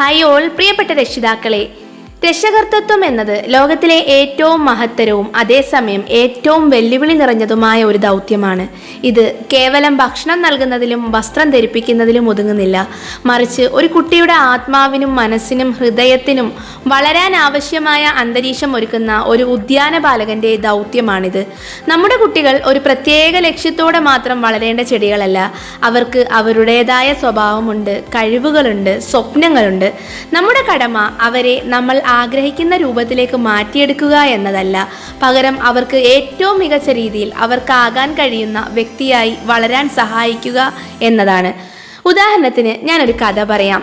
Hi all പ്രിയപ്പെട്ട രക്ഷിതാക്കളെ. രക്ഷകർത്തത്വം എന്നത് ലോകത്തിലെ ഏറ്റവും മഹത്തരവും അതേസമയം ഏറ്റവും വെല്ലുവിളി നിറഞ്ഞതുമായ ഒരു ദൗത്യമാണ്. ഇത് കേവലം ഭക്ഷണം നൽകുന്നതിലും വസ്ത്രം ധരിപ്പിക്കുന്നതിലും ഒതുങ്ങുന്നില്ല. മറിച്ച് ഒരു കുട്ടിയുടെ ആത്മാവിനും മനസ്സിനും ഹൃദയത്തിനും വളരാൻ ആവശ്യമായ അന്തരീക്ഷം ഒരുക്കുന്ന ഒരു ഉദ്യാന ബാലകന്റെ ദൗത്യമാണിത്. നമ്മുടെ കുട്ടികൾ ഒരു പ്രത്യേക ലക്ഷ്യത്തോടെ മാത്രം വളരേണ്ട ചെടികളല്ല. അവർക്ക് അവരുടേതായ സ്വഭാവമുണ്ട് കഴിവുകളുണ്ട് സ്വപ്നങ്ങളുണ്ട്. നമ്മുടെ കടമ അവരെ നമ്മൾ ആഗ്രഹിക്കുന്ന രൂപത്തിലേക്ക് മാറ്റിയെടുക്കുക എന്നതല്ല. പകരം അവർക്ക് ഏറ്റവും മികച്ച രീതിയിൽ അവർക്കാകാൻ കഴിയുന്ന വ്യക്തിയായി വളരാൻ സഹായിക്കുക എന്നതാണ്. ഉദാഹരണത്തിന് ഞാനൊരു കഥ പറയാം.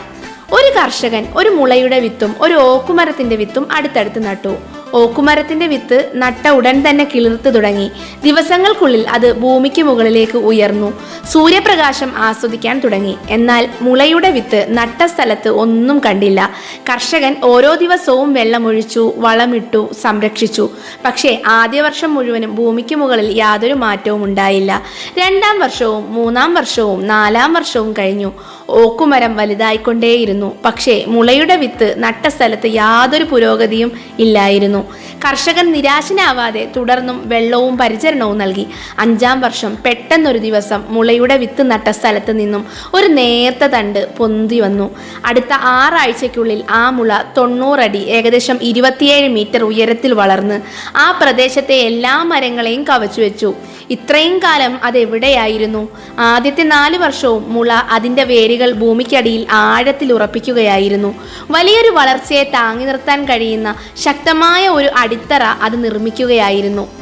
ഒരു കർഷകൻ ഒരു മുളയുടെ വിത്തും ഒരു ഓക്കുമരത്തിന്റെ വിത്തും അടുത്തടുത്ത് നട്ടു. ഓക്കുമരത്തിന്റെ വിത്ത് നട്ട ഉടൻ തന്നെ കിളിർത്തു തുടങ്ങി. ദിവസങ്ങൾക്കുള്ളിൽ അത് ഭൂമിക്ക് മുകളിലേക്ക് ഉയർന്നു. സൂര്യപ്രകാശം ആസ്വദിക്കാൻ തുടങ്ങി. എന്നാൽ മുളയുടെ വിത്ത് നട്ട സ്ഥലത്ത് ഒന്നും കണ്ടില്ല. കർഷകൻ ഓരോ ദിവസവും വെള്ളമൊഴിച്ചു വളമിട്ടു സംരക്ഷിച്ചു. പക്ഷേ ആദ്യ വർഷം മുഴുവനും ഭൂമിക്ക് മുകളിൽ യാതൊരു മാറ്റവും ഉണ്ടായില്ല. രണ്ടാം വർഷവും മൂന്നാം വർഷവും നാലാം വർഷവും കഴിഞ്ഞു. ഓക്കുമരം വലുതായിക്കൊണ്ടേയിരുന്നു. പക്ഷേ മുളയുടെ വിത്ത് നട്ട സ്ഥലത്ത് യാതൊരു പുരോഗതിയും ഇല്ലായിരുന്നു. കർഷകൻ നിരാശനാവാതെ തുടർന്നും വെള്ളവും പരിചരണവും നൽകി. അഞ്ചാം വർഷം പെട്ടെന്നൊരു ദിവസം മുളയുടെ വിത്ത് നട്ട സ്ഥലത്ത് നിന്നും ഒരു നേർത്ത തണ്ട് പൊന്തി വന്നു. അടുത്ത ആറാഴ്ചയ്ക്കുള്ളിൽ ആ മുള തൊണ്ണൂറടി ഏകദേശം ഇരുപത്തിയേഴ് മീറ്റർ ഉയരത്തിൽ വളർന്ന് ആ പ്രദേശത്തെ എല്ലാ മരങ്ങളെയും കവച്ചു വെച്ചു. ഇത്രയും കാലം അതെവിടെയായിരുന്നു? ആദ്യത്തെ നാല് വർഷവും മുള അതിന്റെ വേരുകൾ ഭൂമിക്കടിയിൽ ആഴത്തിൽ ഉറപ്പിക്കുകയായിരുന്നു. വലിയൊരു വളർച്ചയെ താങ്ങി നിർത്താൻ കഴിയുന്ന ശക്തമായ ഒരു അടിത്തറ അത് നിർമ്മിക്കുകയായിരുന്നു.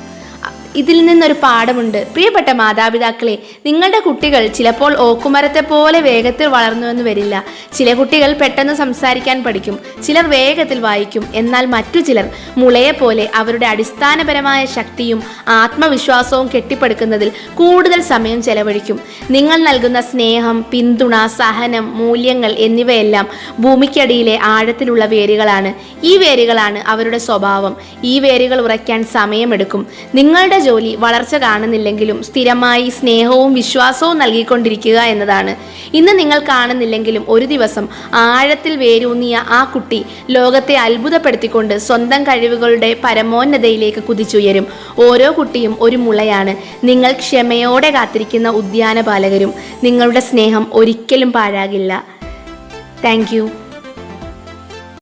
ഇതിൽ നിന്നൊരു പാഠമുണ്ട്. പ്രിയപ്പെട്ട മാതാപിതാക്കളെ നിങ്ങളുടെ കുട്ടികൾ ചിലപ്പോൾ ഓക്കുമരത്തെ പോലെ വേഗത്തിൽ വളർന്നുവെന്ന് വരില്ല. ചില കുട്ടികൾ പെട്ടെന്ന് സംസാരിക്കാൻ പഠിക്കും. ചിലർ വേഗത്തിൽ വായിക്കും. എന്നാൽ മറ്റു ചിലർ മുളയെ പോലെ അവരുടെ അടിസ്ഥാനപരമായ ശക്തിയും ആത്മവിശ്വാസവും കെട്ടിപ്പടുക്കുന്നതിൽ കൂടുതൽ സമയം ചെലവഴിക്കും. നിങ്ങൾ നൽകുന്ന സ്നേഹം പിന്തുണ സഹനം മൂല്യങ്ങൾ എന്നിവയെല്ലാം ഭൂമിക്കടിയിലെ ആഴത്തിലുള്ള വേരുകളാണ്. ഈ വേരുകളാണ് അവരുടെ സ്വഭാവം. ഈ വേരുകൾ ഉറയ്ക്കാൻ സമയമെടുക്കും. നിങ്ങളുടെ ജോലി വളർച്ച കാണുന്നില്ലെങ്കിലും സ്ഥിരമായി സ്നേഹവും വിശ്വാസവും നൽകിക്കൊണ്ടിരിക്കുക എന്നതാണ്. ഇന്ന് നിങ്ങൾ കാണുന്നില്ലെങ്കിലും ഒരു ദിവസം ആഴത്തിൽ വേരൂന്നിയ ആ കുട്ടി ലോകത്തെ അത്ഭുതപ്പെടുത്തിക്കൊണ്ട് സ്വന്തം കഴിവുകളുടെ പരമോന്നതയിലേക്ക് കുതിച്ചുയരും. ഓരോ കുട്ടിയും ഒരു മുളയാണ്. നിങ്ങൾ ക്ഷമയോടെ കാത്തിരിക്കുന്ന ഉദ്യാനപാലകരും നിങ്ങളുടെ സ്നേഹം ഒരിക്കലും പാഴാകില്ല. താങ്ക്